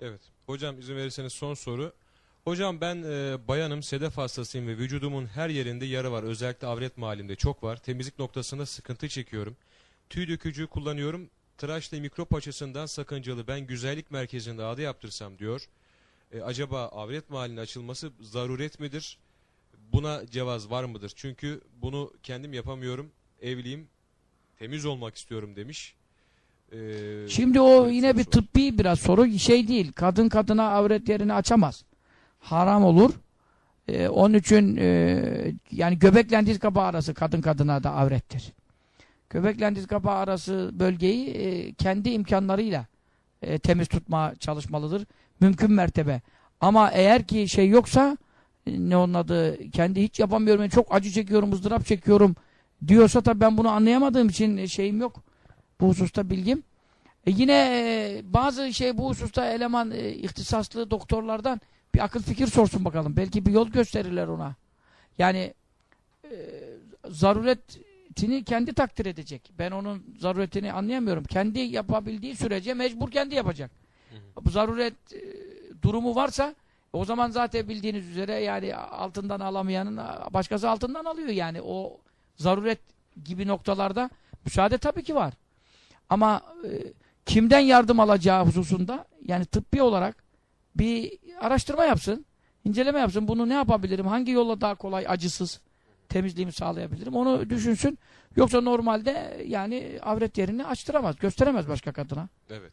Evet. Hocam izin verirseniz son soru. Hocam ben e, bayanım, sedef hastasıyım ve vücudumun her yerinde yara var. Özellikle avret mahallimde çok var. Temizlik noktasında sıkıntı çekiyorum. Tüy dökücü kullanıyorum. Tıraşla mikrop açısından sakıncalı. Ben güzellik merkezinde ağda yaptırsam diyor. E, acaba avret mahallinin açılması zaruret midir? Buna cevaz var mıdır? Çünkü bunu kendim yapamıyorum. Evliyim. Temiz olmak istiyorum demiş. E, Şimdi o yine bir tıbbi biraz soru şey değil. Kadın kadına avret yerini açamaz. Haram olur. Ee, onun için e, yani göbekle diz kapağı arası kadın kadına da avrettir. Göbekle diz kapağı arası bölgeyi e, kendi imkanlarıyla e, temiz tutma çalışmalıdır. Mümkün mertebe. Ama eğer ki şey yoksa e, ne onun adı kendi hiç yapamıyorum yani çok acı çekiyorum ızdırap çekiyorum diyorsa tabii ben bunu anlayamadığım için e, şeyim yok. Bu hususta bilgim. E yine e, bazı şey bu hususta eleman e, ihtisaslı doktorlardan bir akıl fikir sorsun bakalım. Belki bir yol gösterirler ona. Yani e, zaruretini kendi takdir edecek. Ben onun zaruretini anlayamıyorum. Kendi yapabildiği sürece mecbur kendi yapacak. Bu zaruret e, durumu varsa o zaman zaten bildiğiniz üzere yani altından alamayanın başkası altından alıyor yani. O zaruret gibi noktalarda müsaade tabii ki var. Ama e, kimden yardım alacağı hususunda yani tıbbi olarak bir araştırma yapsın, inceleme yapsın. Bunu ne yapabilirim? Hangi yolla daha kolay, acısız temizliğimi sağlayabilirim? Onu düşünsün. Yoksa normalde yani avret yerini açtıramaz, gösteremez başka kadına. Evet.